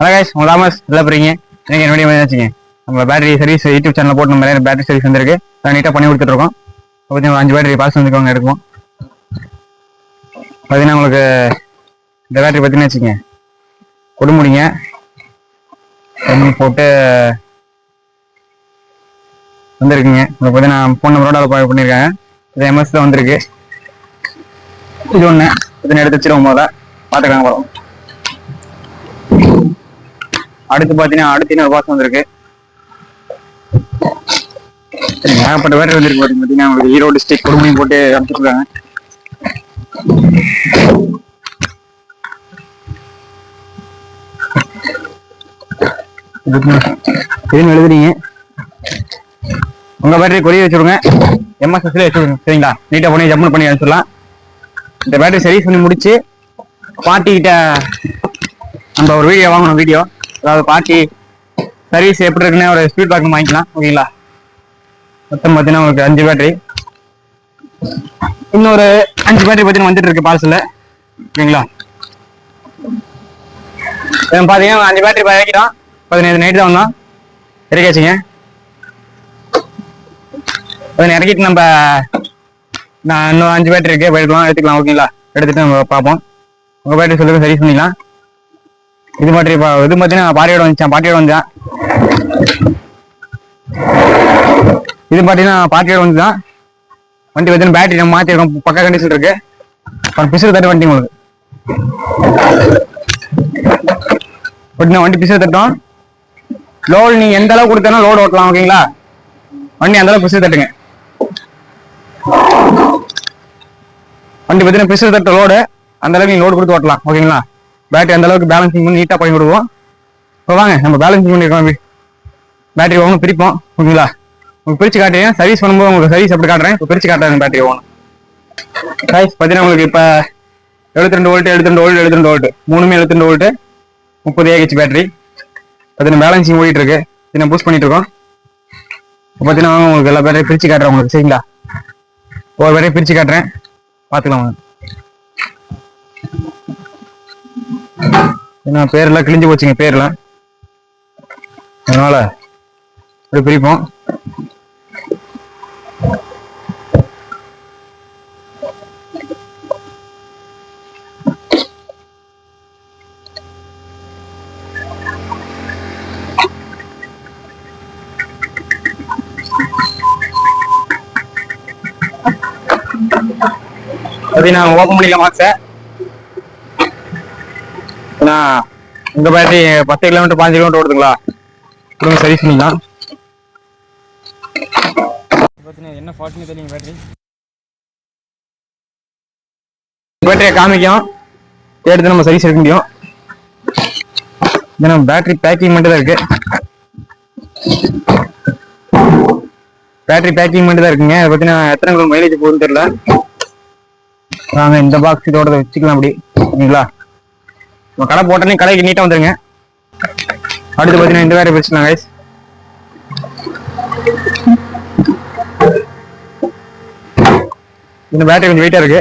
Hello guys உங்க Thomas. நல்லா போறீங்க எனக்கு என்னுடைய வச்சுங்க? நம்ம பேட்டரி சர்வீஸ் யூடியூப் சேனல் போட்டு நம்ம நிறைய பேட்டரி சர்வீஸ் வந்திருக்கு. அதை நீட்டாக பண்ணி கொடுத்துருக்கோம் பார்த்தீங்கன்னா அஞ்சு பேட்டரி பாஸ் வந்துருக்கவங்க எடுக்கும் பார்த்தீங்கன்னா உங்களுக்கு இந்த பேட்டரி பார்த்தீங்கன்னா வச்சுங்க. கொடுமுடிங்க தண்ணி போட்டு வந்திருக்குங்க. உங்களுக்கு பார்த்தீங்கன்னா ஃபோன் நம்பரோட அதை பண்ணியிருக்காங்க இது எம்எஸ் தான் வந்திருக்கு. இது ஒன்று இதனை எடுத்து வச்சிருவோம் போதா பார்த்துக்கலாம் வரும் அடுத்து பார்த்தீங்கன்னா அடுத்து இன்னொரு பாக்ஸ் வந்திருக்கு. ஏகப்பட்ட பேர் வந்திருக்கு பாத்தீங்கன்னா பார்த்தீங்கன்னா உங்களுக்கு ஈரோடு டிஸ்ட்ரிக்ட் கொடுமையும் போட்டு அனுப்பிச்சிருக்காங்க. இதுன்னு எழுதுறீங்க. உங்க பேட்டரி கொரிய வச்சுருங்க. எம்எஸ்எஸ்ல வச்சுருங்க சரிங்களா? நீட்டாக பண்ணி ஜம்முன் பண்ணி அனுப்பிச்சிடலாம். இந்த பேட்டரி சர்வீஸ் பண்ணி முடிச்சு பாட்டிக்கிட்ட நம்ம ஒரு வீடியோ வாங்கணும் வீடியோ அதாவது பாட்டி சர்வீஸ் எப்படி இருக்குன்னு ஒரு ஸ்பீட் பேக் வாங்கிக்கலாம் ஓகேங்களா? மொத்தம் பார்த்தீங்கன்னா உங்களுக்கு அஞ்சு பேட்டரி இன்னொரு அஞ்சு பேட்டரி பார்த்தீங்கன்னா வந்துட்டு இருக்கு பார்சலில் ஓகேங்களா? பார்த்தீங்கன்னா அஞ்சு பேட்டரி வைக்கிறோம் பதினேழு நைட்டு தான் வந்தோம். இறக்காச்சுங்க அதை இறக்கிட்டு நம்ம நான் இன்னும் அஞ்சு பேட்டரி இருக்கு போயிடலாம் எடுத்துக்கலாம் ஓகேங்களா? எடுத்துட்டு நம்ம பார்ப்போம். உங்கள் பேட்டரி சொல்லுங்கள் சரி பண்ணிக்கலாம். இது மாதிரி இப்போ இது பார்த்தீங்கன்னா பாட்டியோட வந்துச்சேன் பாட்டியோட வந்தான். இது பார்த்தீங்கன்னா பாட்டியோட வந்துதான் வண்டி பார்த்தீங்கன்னா பேட்டரி நம்ம மாற்றிருக்கோம் பக்கா கண்டிஷன் இருக்கு. அப்புறம் பிசுறு தட்டு வண்டி உங்களுக்கு. பார்த்தீங்கன்னா வண்டி பிசுறு தட்டோம். லோடு நீங்க எந்த அளவுக்கு கொடுத்தனா லோடு ஓட்டலாம் ஓகேங்களா வண்டி அந்த அளவு பிசுறு தட்டுங்க. வண்டி பார்த்தீங்கன்னா பிசுறு தட்ட லோடு அந்த அளவுக்கு நீங்க லோடு கொடுத்து ஓட்டலாம் ஓகேங்களா பேட்டரி அந்த அளவுக்கு பேலன்சிங் பண்ணி நீட்டாக பண்ணி விடுவோம் இப்போ வாங்க நம்ம பேலன்சிங் பண்ணிருக்கோம் பேட்டரி ஒன்று பிரிப்போம் ஓகேங்களா உங்களுக்கு பிரித்து காட்டுறேன். சர்வீஸ் பண்ணும்போது உங்களுக்கு சர்வீஸ் எப்படி காட்டுறேன். இப்போ பிரித்து காட்டுறேன் பேட்டரி ஒன்று சைஸ் பார்த்தீங்கன்னா உங்களுக்கு இப்போ எழுபத்தி ரெண்டு வோல்ட் எழுபத்தி ரெண்டு வோல்ட் எழுபத்தி ரெண்டு வோல்ட் மூணுமே எழுபத்தி ரெண்டு முப்பது ஏஹெச் பேட்டரி பார்த்தீங்கன்னா பேலன்சிங் ஓடிட்டு இருக்கு. இது பூஸ்ட் பண்ணிட்டு இருக்கோம். இப்போ பார்த்தீங்கன்னா உங்களுக்கு எல்லா பேட்டரியும் பிரித்து காட்டுறேன் உங்களுக்கு சரிங்களா? ஒரு பேட்டரி பிரித்து காட்டுறேன். பார்த்துக்கலாம் வாங்க ஏன்னா பேரெல்லாம் கிழிஞ்சு போச்சுங்க பேர்லாம் அதனால இப்படி பிரிப்போம். அப்படி நான் ஓப்பன் பண்ணிக்கலாமா சார் ஏன்னா உங்க பேட்டரி பத்து கிலோமீட்டர் பாஞ்சு கிலோமீட்டர் ஓடுதுங்களா? கொடுங்க சர்வீஸ் பண்ணிக்கலாம். என்ன ஃபால்ட்னு தெரியுங்க பேட்டரி பேட்டரியை காமிக்கும். எடுத்து நம்ம சர்வீஸ் எடுக்க முடியும். ஏன்னா பேட்டரி பேக்கிங் மட்டும் தான் இருக்கு. பேட்டரி பேக்கிங் மட்டும் தான் இருக்குங்க. அதை பார்த்தீங்கன்னா எத்தனை கிலோ மைலேஜ் போகுதுன்னு தெரியல. வாங்க இந்த பாக்ஸ் இதோட வச்சுக்கலாம் அப்படி. ஓகேங்களா நம்ம கடை போட்டோன்னே கடைக்கு நீட்டாக வந்துருங்க. அடுத்து பார்த்தீங்கன்னா இந்த வேற பிரச்சனை கைஸ் இந்த பேட்டரி கொஞ்சம் வெயிட்டாக இருக்கு.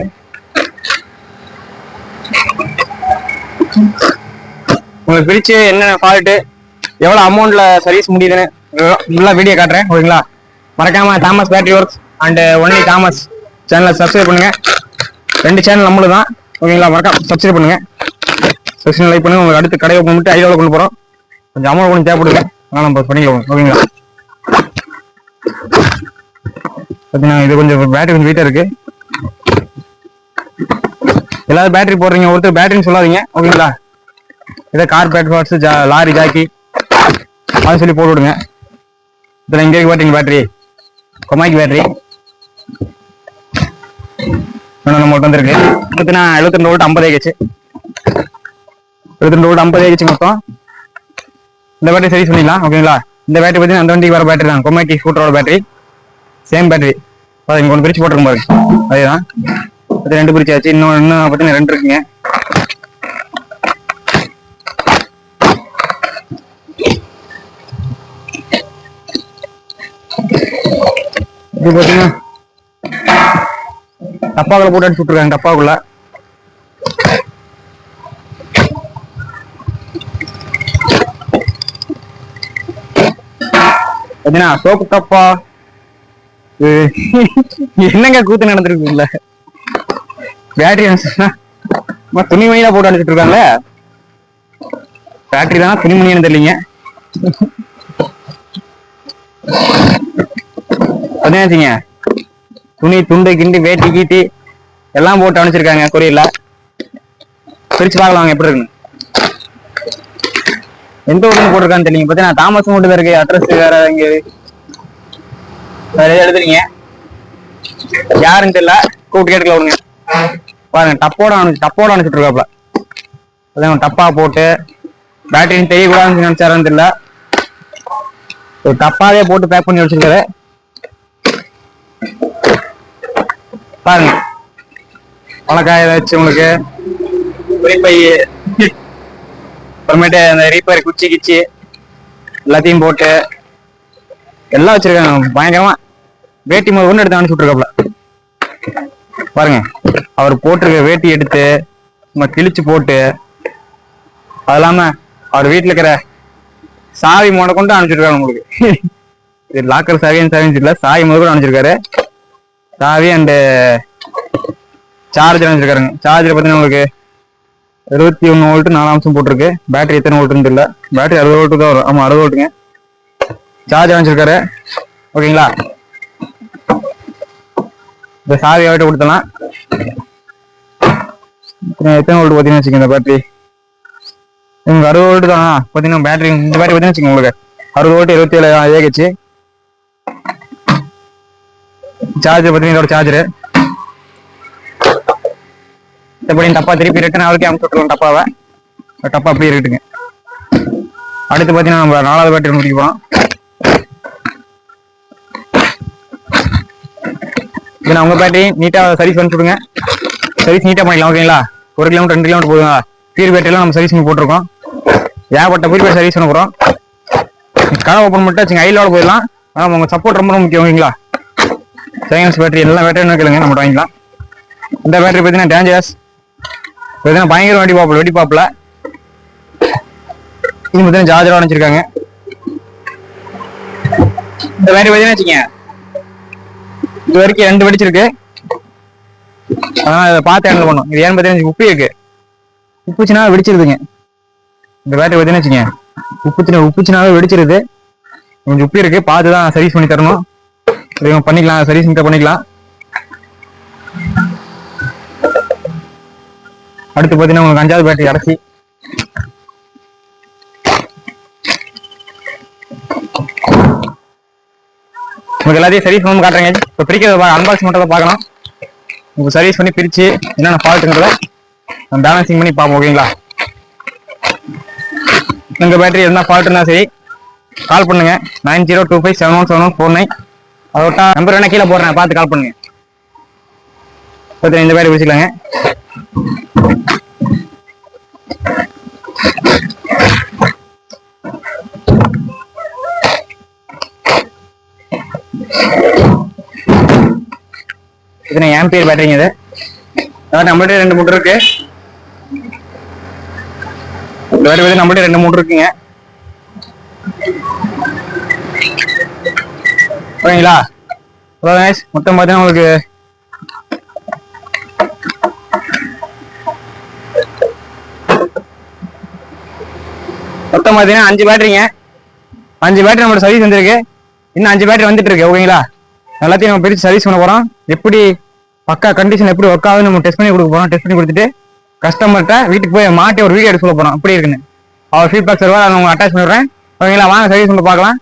உங்களுக்கு பிரிச்சு என்ன ஃபால்ட்டு எவ்வளோ அமௌண்ட்ல சர்வீஸ் முடியுதுன்னு ஃபுல்லாக வீடியோ காட்டுறேன் ஓகேங்களா? மறக்காம Thomas battery works and only Thomas சேனலை சப்ஸ்கிரைப் பண்ணுங்க. ரெண்டு சேனல் நம்மளும் தான் ஓகேங்களா? மறக்காம சப்ஸ்கிரைப் பண்ணுங்க. செக்ஷன் லைக் பண்ணுங்க உங்களுக்கு அடுத்து கடையை ஓப்பன் ஐடியாவில் கொண்டு போகிறோம் கொஞ்சம் அமௌண்ட் கொஞ்சம் தேவைப்படுங்க ஆனால் நம்ம பண்ணிக்கலாம் ஓகேங்களா? பார்த்தீங்கன்னா இது கொஞ்சம் பேட்டரி கொஞ்சம் வீட்டாக இருக்கு. எல்லாரும் பேட்டரி போடுறீங்க ஒருத்தர் பேட்டரின்னு சொல்லாதீங்க ஓகேங்களா? இதை கார் பேட் பார்ட்ஸ் ஜா லாரி ஜாக்கி அது சொல்லி போட்டு விடுங்க. இதில் இங்கே பார்த்தீங்க பேட்டரி கொமாய்க்கு பேட்டரி இன்னும் நம்மள்ட்ட வந்திருக்கு. பார்த்தீங்கன்னா எழுபத்தி ரெண்டு வோல்ட் ஐம்பது ஏகச்சு ரெண்டு வோல்ட் ஐம்பது ஆயிடுச்சு மொத்தம். இந்த பேட்டரி சர்வீஸ் சொல்லிடலாம் ஓகேங்களா இந்த பேட்டரி பார்த்தீங்கன்னா அந்த வண்டிக்கு வர பேட்டரி தான். கொமேட்டி ஸ்கூட்டரோட பேட்டரி சேம் பேட்டரி இங்கே ஒன்று பிரிச்சு போட்டிருக்கும் பாருங்க அதேதான். அது ரெண்டு பிரிச்சாச்சு இன்னும் இன்னும் பார்த்தீங்கன்னா ரெண்டு இருக்குங்க. இது பார்த்தீங்கன்னா டப்பாக்குள்ள போட்டு அடிச்சு விட்டுருக்காங்க டப்பாக்குள்ள. ஏன்னா சோப்பு கப்பா? என்னங்க கூத்து நடந்திருக்குல்ல பேட்டரி துணி மணியில போட்டு அடிச்சுட்டு இருக்காங்களே? பேட்டரி தான் துணி மணின்னு தெரியலீங்க. பார்த்தீங்கன்னா துணி துண்டு கிண்டு வேட்டி கீட்டி எல்லாம் போட்டு அனுப்பிச்சிருக்காங்க கொரியர்ல. பிரிச்சு பார்க்கலாம் எப்படி இருக்குன்னு. எந்த ஊர்ல போட்டிருக்கான்னு தெரியல. பார்த்தீங்கன்னா தாமஸ் மட்டும் தான் இருக்கு அட்ரஸ் வேற இங்க வேற எதுவும் எழுதுறீங்க யாருன்னு தெரியல. கூப்பிட்டு கேட்டுக்கல விடுங்க. பாருங்க டப்போட அனுப்பிச்சு டப்போட அனுப்பிச்சுட்டு இருக்காப்ல அதான் டப்பா போட்டு பேட்டரின்னு தெரியக்கூடாதுன்னு நினைச்சாருன்னு தெரியல. ஒரு டப்பாவே போட்டு பேக் பண்ணி வச்சிருக்காரு. பாருங்க. பழக்காய ஏதாச்சும் உங்களுக்கு? குறிப்பை அப்புறமேட்டு அந்த ரீப்பர் குச்சி கிச்சி எல்லாத்தையும் போட்டு எல்லாம் வச்சிருக்காங்க. பயங்கரமா. வேட்டி முதல் ஒன்று எடுத்து அனுப்பிச்சு பாருங்க. அவர் போட்டிருக்க வேட்டி எடுத்து சும்மா கிழிச்சு போட்டு அது இல்லாம அவர் வீட்டுல இருக்கிற சாவி முத கொண்டு அனுப்பிச்சிருக்காரு உங்களுக்கு இது லாக்கர் சாவியும் சாவியும் இல்ல சாவி முத கூட அனுப்பிச்சிருக்காரு. சாவி அண்டு சார்ஜர் அனுப்பிச்சிருக்காருங்க. சார்ஜர் பார்த்தீங்கன்னா உங்களுக்கு இருபத்தி ஒன்று வோல்ட்டு நாலு அம்சம் போட்டிருக்கு. பேட்டரி எத்தனை வோல்ட்னு தெரியல. பேட்டரி அறுபது வோல்ட்டு தான் வரும். ஆமாம் அறுபது வோல்ட்டுங்க. சார்ஜ் அமைச்சிருக்காரு ஓகேங்களா? இந்த சாவி அவட்ட கொடுத்தலாம் எத்தனை வோல்ட் பார்த்தீங்கன்னு வச்சுக்கோங்க இந்த பேட்டரி? உங்களுக்கு அறுபது வோல்ட் தான்? பார்த்தீங்கன்னா பேட்டரி இந்த பேட்டரி பார்த்தீங்கன்னு வச்சுக்கோங்க உங்களுக்கு. அறுபது வோல்ட் இருபத்தி ஏழு ஏகச்சு சார்ஜர் பார்த்தீங்கன்னா இதோட சார்ஜரு எப்படி டப்பா திருப்பி ரிட்டன் அவருக்கே அமுச்சு விட்டுருவோம் டப்பாவை. டப்பா அப்படியே இருக்குங்க. அடுத்து பார்த்தீங்கன்னா நம்ம நாலாவது பேட்டரி முடிக்க போகிறோம் இது நான் உங்க பேட்டரி நீட்டாக சர்வீஸ் பண்ணிவிடுங்க சர்வீஸ் நீட்டாக பண்ணிக்கலாம் ஓகேங்களா ஒரு கிலோமீட்டர் ரெண்டு கிலோமீட்டர் போதுங்க பீர் பேட்டரிலாம் நம்ம சர்வீஸ் பண்ணி போட்டிருக்கோம். ஏகப்பட்ட பீர் பேட்டரி சர்வீஸ் பண்ண போகிறோம் கடை ஓப்பன் பண்ணிட்டு வச்சுங்க ஐலோட போயிடலாம். ஆனால் உங்க சப்போர்ட் ரொம்ப ரொம்ப முக்கியம் ஓகேங்களா சைனஸ் பேட்டரி எல்லா பேட்டரியும் கேளுங்க நம்ம வாங்கிக்கலாம். இந்த பேட்டரி பார்த்தீங்கன்னா டேஞ்சரஸ் பார்த்தீங்கன்னா பயங்கர வெடி பாப்பில் வெடி பாப்பில். இது பார்த்தீங்கன்னா சார்ஜரோட வச்சிருக்காங்க இந்த பேட்டரி பார்த்தீங்கன்னா வச்சுக்கங்க. இது வரைக்கும் ரெண்டு வெடிச்சிருக்கு. அதனால இதை பார்த்து ஹேண்டில் பண்ணும் இது ஏன்னு பார்த்தீங்கன்னா உப்பு இருக்கு. உப்புச்சுனா வெடிச்சிருதுங்க. இந்த பேட்டரி பார்த்தீங்கன்னா வச்சுங்க உப்புச்சுனா உப்புச்சுனாவே வெடிச்சிருது. கொஞ்சம் உப்பு இருக்கு. பார்த்து தான் சர்வீஸ் பண்ணி தரணும். பண்ணிக்கலாம். சர்வீஸ் பண்ணிக்கலாம். அடுத்து பார்த்தீங்கன்னா உங்களுக்கு அஞ்சாவது பேட்டரி அடைச்சி. உங்களுக்கு எல்லாத்தையும் சர்வீஸ் பண்ணி காட்டுறேங்க. இப்போ பிரிக்கிறத அன்பாக்சிங் மட்டும் தான் பார்க்கலாம் உங்களுக்கு சர்வீஸ் பண்ணி பிரிச்சு என்னென்ன ஃபால்ட்டுங்கிறத நம்ம பேலன்சிங் பண்ணி பார்ப்போம் ஓகேங்களா உங்கள் பேட்டரி என்ன ஃபால்ட்டுனா சரி கால் பண்ணுங்க. Nine zero two five seven one seven one four nine விட்டா நம்பர் வேணா கீழே போடுறேன் பார்த்து கால் பண்ணுங்க. ஓகே இந்த பேட்டரி பிடிச்சிக்கலாங்க இது ஆம்பியர் பேட்டரிங்க இது? அதாவது நம்மள்ட்ட ரெண்டு மூட்டர் இருக்கு. வேறு வேறு வந்து நம்மள்ட்ட ரெண்டு மூட்டர் இருக்குங்க. ஓகேங்களா? மொத்தம் பார்த்தீங்கன்னா உங்களுக்கு மொத்தம் பார்த்தீங்கன்னா அஞ்சு பேட்டரிங்க. அஞ்சு பேட்டரி நம்மளோட சர்வீஸ் வந்திருக்கு. இன்னும் அஞ்சு பேட்டரி வந்துட்டு இருக்கு ஓகேங்களா எல்லாத்தையும் நம்ம பிரித்து சர்வீஸ் பண்ண போகிறோம் எப்படி பக்கா கண்டிஷன் எப்படி ஒர்க் ஆகுதுன்னு நம்ம டெஸ்ட் பண்ணி கொடுக்க போறோம். டெஸ்ட் பண்ணி கொடுத்துட்டு கஸ்டமர்கிட்ட வீட்டுக்கு போய் மாட்டி ஒரு வீடியோ எடுத்து சொல்ல போறோம். அப்படி இருக்குன்னு. அவர் ஃபீட்பேக் சர்வர் அதை உங்களுக்கு அட்டாச் பண்ணிடுறேன். ஓகேங்களா வாங்க சர்வீஸ் பண்ணி பார்க்கலாம்.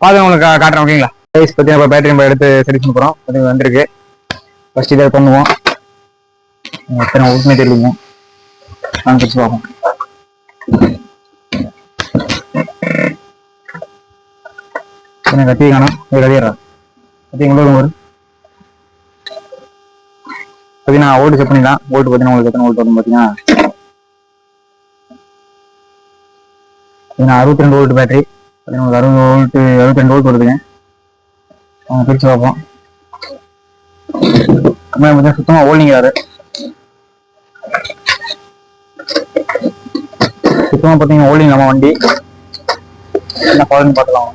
பார்த்து உங்களுக்கு காட்டுறேன் ஓகேங்களா சர்வீஸ் பற்றி நம்ம பேட்டரி நம்ம எடுத்து சர்வீஸ் பண்ண போகிறோம் அது வந்திருக்கு. ஃபர்ஸ்ட் இதை பண்ணுவோம். எத்தனை உண்மை தெரியுமோ? வாங்க பார்ப்போம். என்ன കത്തി കാണാം இது கத்திடுறா கத்தி உங்களோட ஒரு பார்த்தீங்கன்னா ஓல்டு செக் பண்ணிடலாம். ஓட்டு பார்த்தீங்கன்னா உங்களுக்கு எத்தனை ஓட்டு வரும் பார்த்தீங்கன்னா அறுபத்தி ரெண்டு ஓல்ட் பேட்டரி பார்த்தீங்கன்னா அறுபது ஓல்ட்டு அறுபத்தி ரெண்டு ஓல்ட் வருதுங்க. அவங்க பிரித்து பார்ப்போம். கம்மியாக பார்த்தீங்கன்னா சுத்தமாக ஓல்டிங் ஓல்டிங்கிறாரு. சுத்தமாக பார்த்தீங்கன்னா ஓல்டிங் நம்ம வண்டி. என்ன ஃபாலோன்னு பார்த்துக்கலாம்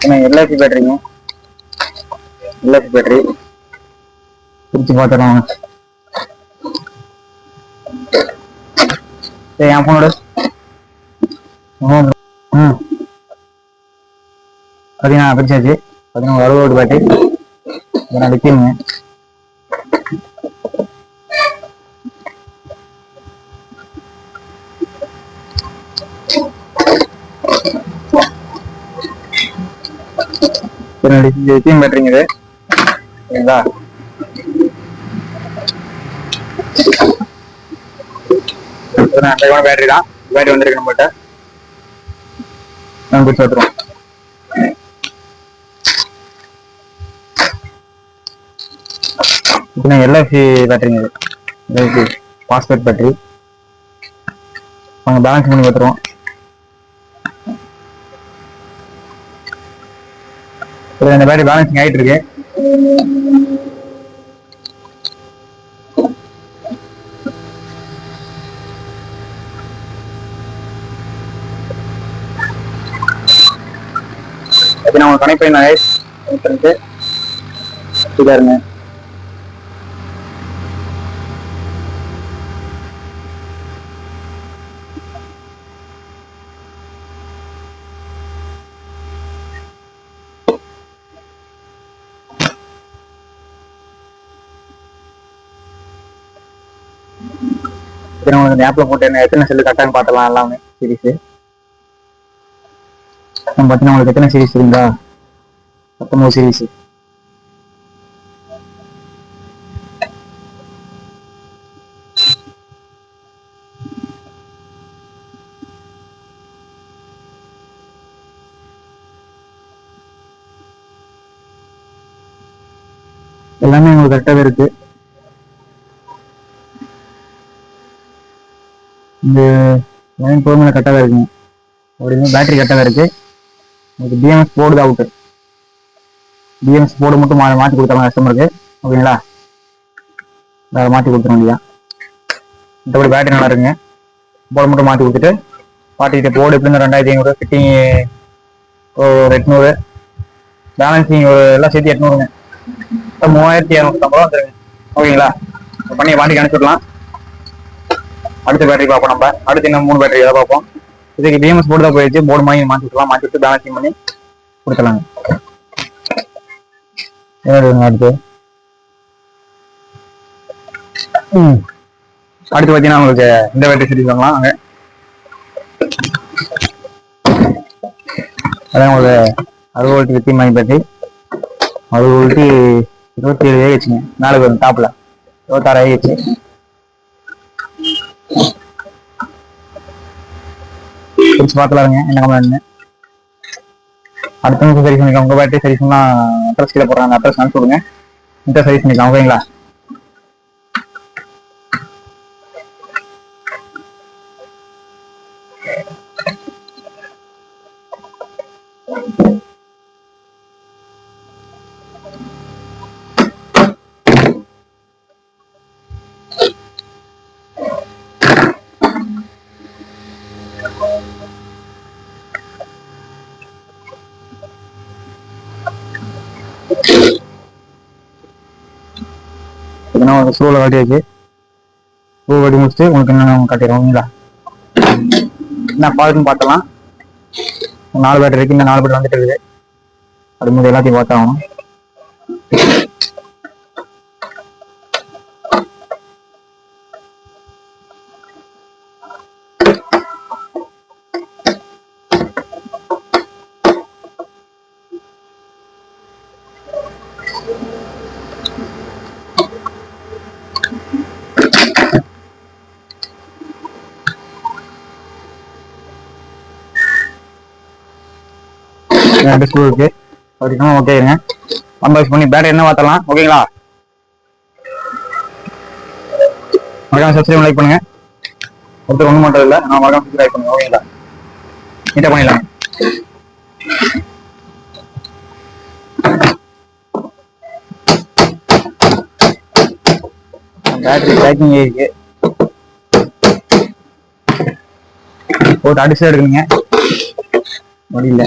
எல்ஐசி பேட்டரிங்க எல்ஐசி பேட்டரி பிரிச்சு பார்த்துறோம் சரி என் ஃபோனோட ம் பார்த்தீங்கன்னா பிரிச்சாச்சு. பார்த்தீங்கன்னா அறுபது வோல்ட் பேட்டரி இதை நான் விற்கணுங்க என்னோட லித்தியம் இது சரிங்களா? பேட்டரி தான். பேட்டரி வந்திருக்கு நம்மகிட்ட. நான் கொடுத்து வந்துடும் இப்போ நான் எல்ஐசி பேட்டரிங்க இது? எல்ஐசி பாஸ்பேட் பேட்டரி அவங்க பேலன்ஸ் பண்ணி பார்த்துருவோம். இந்த பேட்டரி பேலன்சிங் ஆகிட்டு இருக்கு இப்போ நான் கனெக்ட் பண்ணி கனெக்ட் பண்ணிட்டு பாருங்க எனக்கு நம்ம போட்டு என்ன எத்தனை செல்லு கரெக்டாக பார்த்தலாம் எல்லாமே. சீரிஸ் நம்ம பார்த்தீங்கன்னா உங்களுக்கு எத்தனை சீரிஸ் இருந்தா பத்தொம்பது சீரிஸ் எல்லாமே உங்களுக்கு கரெக்டாகவே இருக்கு. இந்த லைன் பொறுமையில கரெக்டாக இருக்குங்க அப்படின்னு பேட்டரி கரெக்டாக இருக்கு. உங்களுக்கு BMS board out BMS board மட்டும் மா மாற்றி கொடுத்தாங்க கஸ்டமருக்கு ஓகேங்களா வேறு மாற்றி கொடுத்துட இல்லையா? மற்றபடி பேட்டரி நல்லா இருக்குங்க. போர்டு மட்டும் மாற்றி கொடுத்துட்டு பாட்டிக்கிட்ட போர்டு எப்படி இருந்தால் ரெண்டாயிரத்தி ஐநூறு ஃபிட்டிங் ஒரு எட்நூறு. பேலன்சிங் ஒரு எல்லாம் சேர்த்து எட்நூறுங்க. மூவாயிரத்தி இரநூத்தம்பது ரூபா வந்துருங்க. ஓகேங்களா பண்ணி வாட்டிக்கு அனுப்பிச்சுடலாம் அடுத்த பேட்டரி பார்ப்போம் நம்ம. அடுத்து இன்னும் மூணு பேட்டரி எதை பார்ப்போம்? இதுக்கு பிஎம்எஸ் போர்டு தான் போயிடுச்சு. போர்டு வாங்கி மாற்றி விட்டுலாம் மாற்றி விட்டு பேலன்சிங் பண்ணி கொடுத்துலாங்க என்ன அடுத்து? அடுத்து பார்த்தீங்கன்னா உங்களுக்கு இந்த பேட்டரி சரி வாங்கலாம். அங்கே அதான் உங்களுக்கு அறுபது வோல்ட் வித்தி மாதிரி பேட்டரி அறுபது வோல்ட்டு இருபத்தி ஏழு ஏஹெச்சுங்க நாலு பேர் டாப்பில் இருபத்தாறு ஏஹெச்சு பிரிச்சு பார்க்கலாங்க என்ன கமெண்ட்னு அடுத்த நிமிஷம் சரி பண்ணிக்கலாம் உங்க பேட்டரி சரி பண்ணலாம் அட்ரஸ் கீழே போடுறாங்க. அட்ரஸ் அனுப்பி விடுங்க. இந்த சரி பண்ணிக்கலாம் ஓகேங்களா இதெல்லாம் ஒரு ஸ்லோவில் காட்டியாச்சு. ஸ்லோ கட்டி முடிச்சுட்டு உங்களுக்கு என்னென்ன காட்டிடுவோம் ஓகேங்களா என்ன ஃபால்ட்னு பார்த்தலாம் நாலு பேட்டர் இருக்கு இந்த நாலு பேர் வந்துட்டு இருக்குது. அது மாதிரி எல்லாத்தையும் பார்த்தாகணும். ரெண்டு ஸ்க்ரூ இருக்கு. வரைக்கும் ஓகேங்க அன்பாக்ஸ் பண்ணி பேட்டரி என்ன பார்த்தலாம் ஓகேங்களா மறக்காம சப்ஸ்கிரைப் லைக் பண்ணுங்க. ஒருத்தர் ஒன்றும் மட்டும் இல்லை நான் மறக்காம சப்ஸ்கிரைப் பண்ணுங்க. ஓகேங்களா நீட்டாக பண்ணிடலாம். பேட்டரி பேக்கிங் இருக்கு. போட்டு அடிச்சு எடுக்கணுங்க. முடியல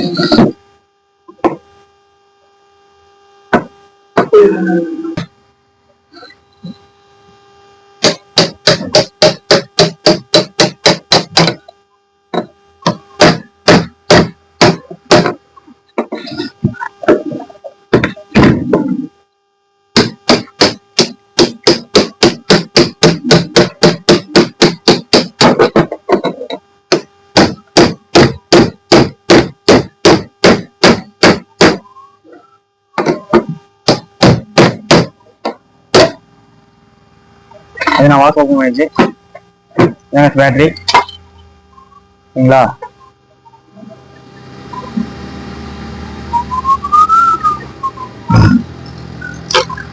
Thank you. நான் வாட்ச் ஓப்பன் பண்ணிடுச்சு என்எஸ் பேட்டரி சரிங்களா?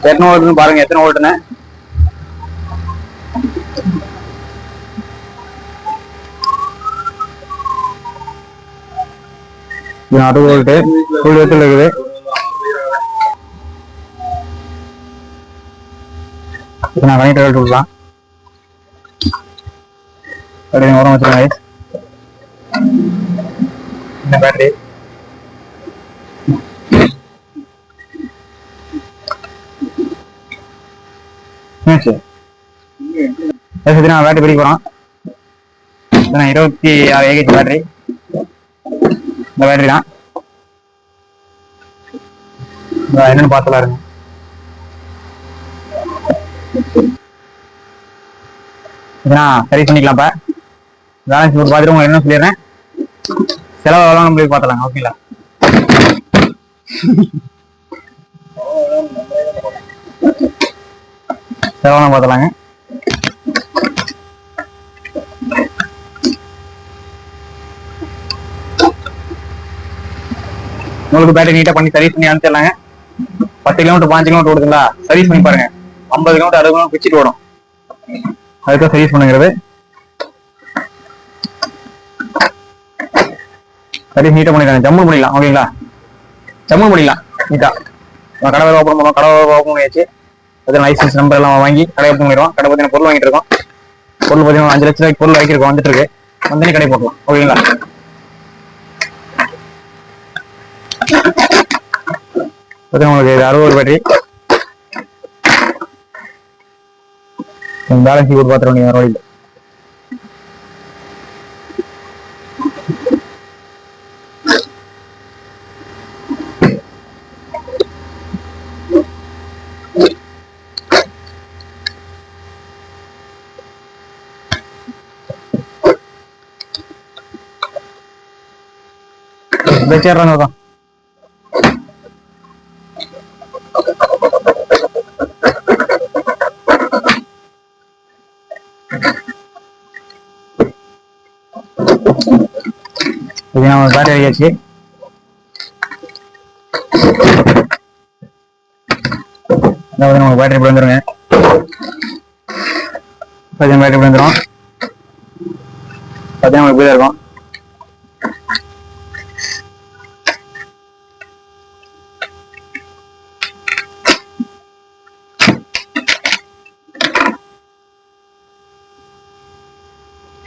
எத்தனை வோல்ட்னு பாருங்க எத்தனை வோல்ட்னு அறுபது வோல்ட்டு ஃபுல் வெத்தில் இருக்குது. நான் கனெக்ட் எடுத்து அப்படியே உரம் வச்சுருங்க இந்த பேட்டரி நான் பேட்டரி பிடிக்க போகிறோம் நான் இருபத்தி ஆறு ஏகேஜி பேட்டரி இந்த பேட்டரி தான். என்னன்னு பார்த்தலாம் இருங்க இதுனா சரி பண்ணிக்கலாம்ப்பா. பேலன்ஸ் போட்டு பார்த்துட்டு உங்களுக்கு என்ன சொல்லிடுறேன்? செலவு எவ்வளோ நம்மளுக்கு பார்த்தலாம் ஓகேங்களா செலவெல்லாம் பார்த்தலாங்க உங்களுக்கு பேட்டரி நீட்டா பண்ணி சர்வீஸ் பண்ணி அனுப்பிச்சிடலாங்க. பத்து கிலோமீட்டர் பாஞ்சு கிலோமீட்டர் ஓடுதுங்களா? சர்வீஸ் பண்ணி பாருங்க. ஐம்பது கிலோமீட்டர் அறுபது கிலோமீட்டர் பிச்சுட்டு ஓடும். அதுக்காக சர்வீஸ் பண்ணுங்கிறது. சர்வீஸ் நீட்டா பண்ணிடலாம் ஜம்மு பண்ணிடலாம். ஓகேங்களா? ஜம்மு பண்ணிடலாம். நீட்டாக நம்ம கடை ஓப்பன் பண்ணுவோம் கடை ஓப்பன் பண்ணியாச்சு. அது லைசன்ஸ் நம்பர் எல்லாம் வாங்கி கடை ஓப்பன் பண்ணிடுவோம். கடை பத்தின பொருள் வாங்கிட்டு இருக்கோம். பொருள் பார்த்தீங்கன்னா அஞ்சு லட்ச ரூபாய்க்கு பொருள் வாங்கியிருக்கோம். வந்துட்டு இருக்கு. வந்தனே கடை போடலாம் ஓகேங்களா? பார்த்தீங்கன்னா உங்களுக்கு இது அறுபது பேட்டரி. பேலன்ஸ் போட்டு பார்த்துருவோம் நீங்கள் வழியில். வச்சிடுறாங்க தான் இது நம்ம பாட்டு ஆகியாச்சு நம்ம பேட்டரி இப்படி வந்துருங்க பார்த்தீங்கன்னா பேட்டரி இப்படி வந்துடும் பார்த்தீங்கன்னா இப்படி இருக்கும்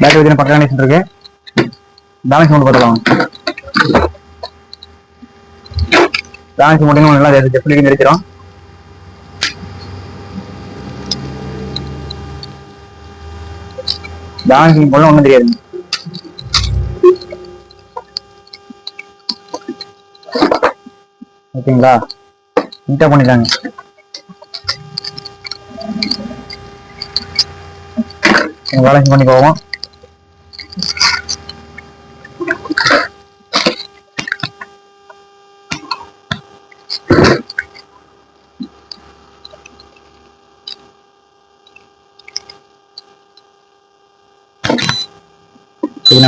பேட்டரி பற்றின பக்கம் கனெக்ஷன் இருக்கு பேலன்ஸ் மட்டும் பார்த்துக்கலாம் பேலன்ஸ் மட்டும் நல்லா ஜெஃப்லிக்கு நிறுத்திடும் பேலன்ஸ் போல ஒன்றும் தெரியாது. ஓகேங்களா? நீட்டாக பண்ணிட்டாங்க. பேலன்ஸ் பண்ணி போவோம்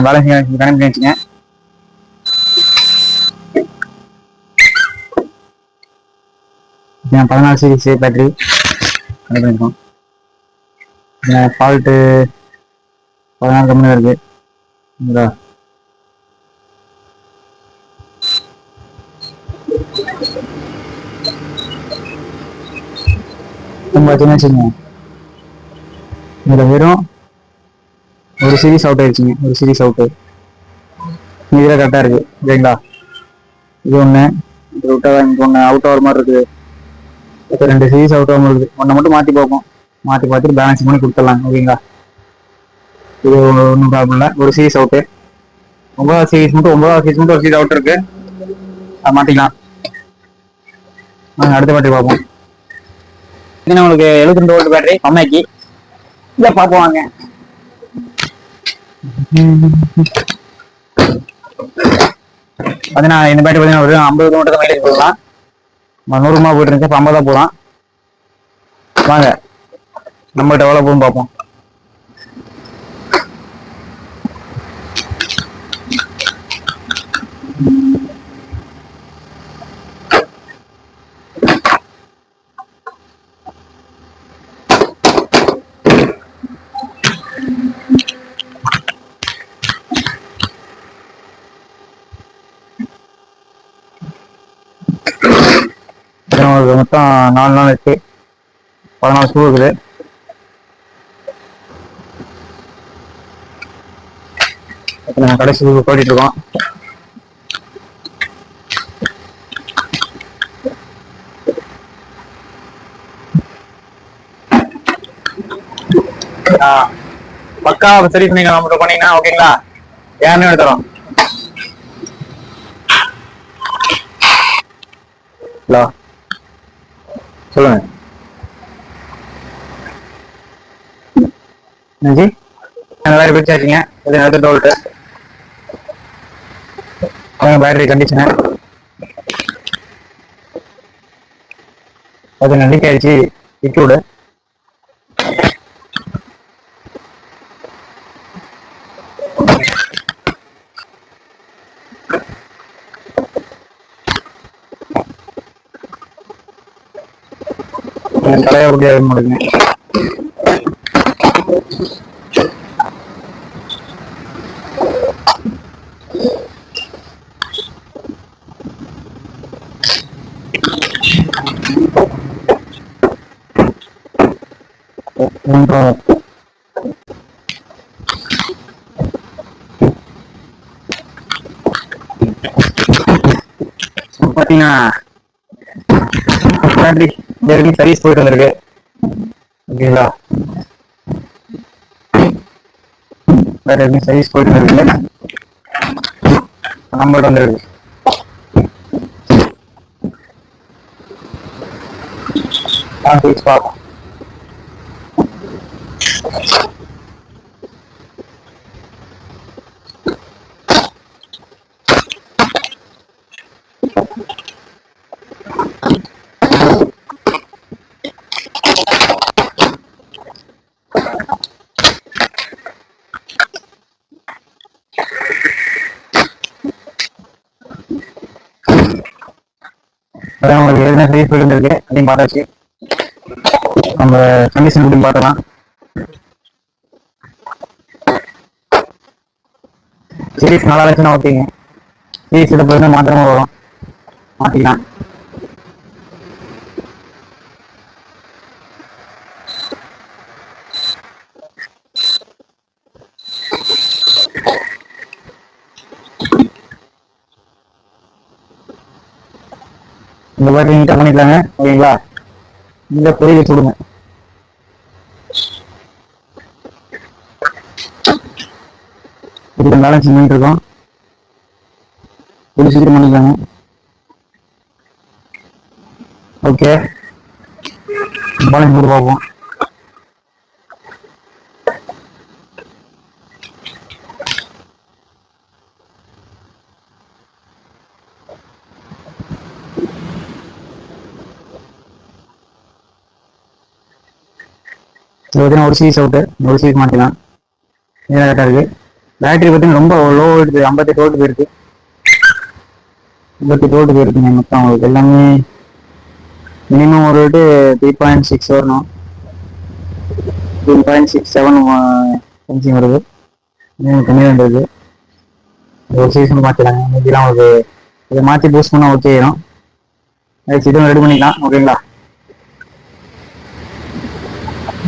வேலை செய்ய கனெக்ட் பண்ணி வச்சுங்க பதினாலு சீரிஸ் பேட்டரி கனெக்ட் பண்ணியிருக்கோம் ஃபால்ட்டு பதினாலு கம்பெனி இருக்கு. இந்தா. பார்த்தீங்கன்னா வச்சுக்கோங்க இதில் வெறும் ஒரு சீரிஸ் அவுட் ஆயிடுச்சுங்க ஒரு சீரிஸ் அவுட்டு இதில் கரெக்டாக இருக்கு. சரிங்களா? இது ஒன்று இது விட்டா இங்கே ஒன்று அவுட் ஆகிற மாதிரி இருக்குது இப்போ ரெண்டு சீரிஸ் அவுட் ஆகாமல் இருக்குது ஒன்றை மட்டும் மாற்றி பார்ப்போம். மாற்றி பார்த்துட்டு பேலன்ஸ் பண்ணி கொடுத்துடலாம். ஓகேங்களா? இது ஒன்றும் ப்ராப்ளம் இல்லை. ஒரு சீரிஸ் அவுட்டு ஒன்பதாவது சீரிஸ் மட்டும் ஒன்பதாவது சீரிஸ் மட்டும் ஒரு சீரிஸ் அவுட் இருக்கு. அது மாட்டிக்கலாம் நாங்கள் அடுத்த பேட்டரி பார்ப்போம். இது நம்மளுக்கு எழுபத்தி ரெண்டு வோல்ட் பேட்டரி அம்மாக்கி இதை பார்ப்போம் வாங்க. பார்த்தீங்கன்னா இந்த பேட்டரி பார்த்தீங்கன்னா ஒரு ஐம்பது கிலோமீட்டர் மைலேஜ் போடலாம். நூறுமா நூறு போயிட்டு இருந்துச்சு இப்போ ஐம்பதா போகலாம் வாங்க. நம்மகிட்ட எவ்வளோ போகும் பார்ப்போம் நமக்கு மொத்தம் நாலு நாள் இருக்கு பதினாலு ஷூ இருக்குது. நாங்கள் கடைசி ஸ்கூலுக்கு போயிட்டு இருக்கோம். பக்கா சரி பண்ணீங்க நம்மகிட்ட பண்ணீங்கன்னா ஓகேங்களா யாருன்னு எடுத்துறோம் ஹலோ சொல்லுங்க. நன்றி அந்த வேற பிடிச்சாச்சிங்க இது அடுத்த டோல்ட்டு அவங்க பேட்டரி கண்டிஷனர் அது நம்பிக்கை ஆயிடுச்சு. லிக்விடு தலைய முடியாது முடியுங்க பாத்தீங்கன்னா பேட்டரி ஏற்கனவே சர்வீஸ் போயிட்டு வந்திருக்கு. ஓகேங்களா? வேற எதுவும் சர்வீஸ் போயிட்டு வந்திருக்கு நம்மள்ட்ட வந்துருக்கு. கான்ஃபிக்ஸ் பார்ப்போம். அதான் உங்களுக்கு எதுனா இருக்கு அதையும் பார்த்தாச்சு. நம்ம கண்டிஷன் எப்படி பார்க்கலாம். சீரீஸ் நல்லா இருந்துச்சுன்னா ஓகேங்க. சீரீஸ் இதை போயிருந்தா மாத்திரமா வரும். மாற்றிக்கலாம் இந்த மாதிரி நீட்டாக பண்ணிக்கலாங்க ஓகேங்களா? இந்த பொரிய சுடுங்க இதுக்கு பேலன்ஸ் பண்ணிட்டு இருக்கோம் ஒரு சீக்கிரம் பண்ணிக்கலாங்க. ஓகே பேலன்ஸ் போட்டு பார்ப்போம். இது பார்த்தீங்கன்னா ஒரு சீஸ் அவுட்டு ஒரு சீஸ் மாட்டிக்கலாம் இதெல்லாம் கரெக்டாக இருக்குது பேட்டரி பார்த்தீங்கன்னா ரொம்ப லோ எடுத்து ஐம்பத்தெட்டு வோல்ட் போயிருக்கு ஐம்பத்தெட்டு வோல்ட் போயிருக்குங்க மொத்தம் உங்களுக்கு. எல்லாமே மினிமம் ஒரு ரேட்டு த்ரீ பாயிண்ட் சிக்ஸ் வரணும். Three point six seven something வருது. இன்னும் கம்மியாக இருந்தது ஒரு சீசன் மாற்றிடலாங்க மீதிலாம் உங்களுக்கு இதை மாற்றி பூஸ்ட் பண்ணால் ஓகே ஆயிடும் இதுவும் ரெடி பண்ணிக்கலாம். ஓகேங்களா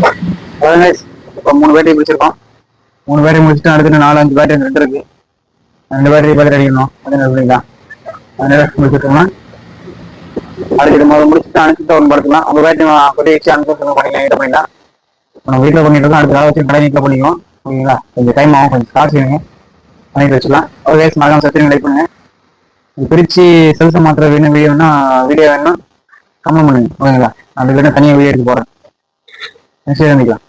அதான் guys, இப்போ மூணு பேட்டரி பிடிச்சிருக்கோம். மூணு பேட்டரி முடிச்சுட்டு அடுத்து நாலு அஞ்சு பேட்டரி ரெண்டு இருக்கு. ரெண்டு பேட்டரி பேட்டரி அடிக்கணும். அது எப்படிங்களா அதனால முடிச்சிட்டோம்னா அடுத்து முதல்ல முடிச்சுட்டு அனுப்பிட்டு ஒன்று படுத்துக்கலாம். உங்க பேட்டரி கொடி வச்சு அனுப்பிச்சு பண்ணிக்கலாம் இது பண்ணிக்கலாம் நம்ம வீட்டில் பண்ணிட்டு இருக்கோம். அடுத்த நாள் வச்சு கடை வீட்டில் பண்ணிக்கலாம் ஓகேங்களா? கொஞ்சம் டைம் ஆகும். கொஞ்சம் காசு வேணுங்க பண்ணிட்டு வச்சுக்கலாம் ஒரு வயசு மறக்காம சத்திரம் லைக் பண்ணுங்க. பிரித்து பிரிச்சு செல்ஸை மாத்திர வேணும் வீடியோனா வீடியோ வேணும்னா கமெண்ட் பண்ணுங்க. ஓகேங்களா? அந்த தனியாக வீடியோ எடுத்து போகிறேன் சரி பண்ணிக்கலாம்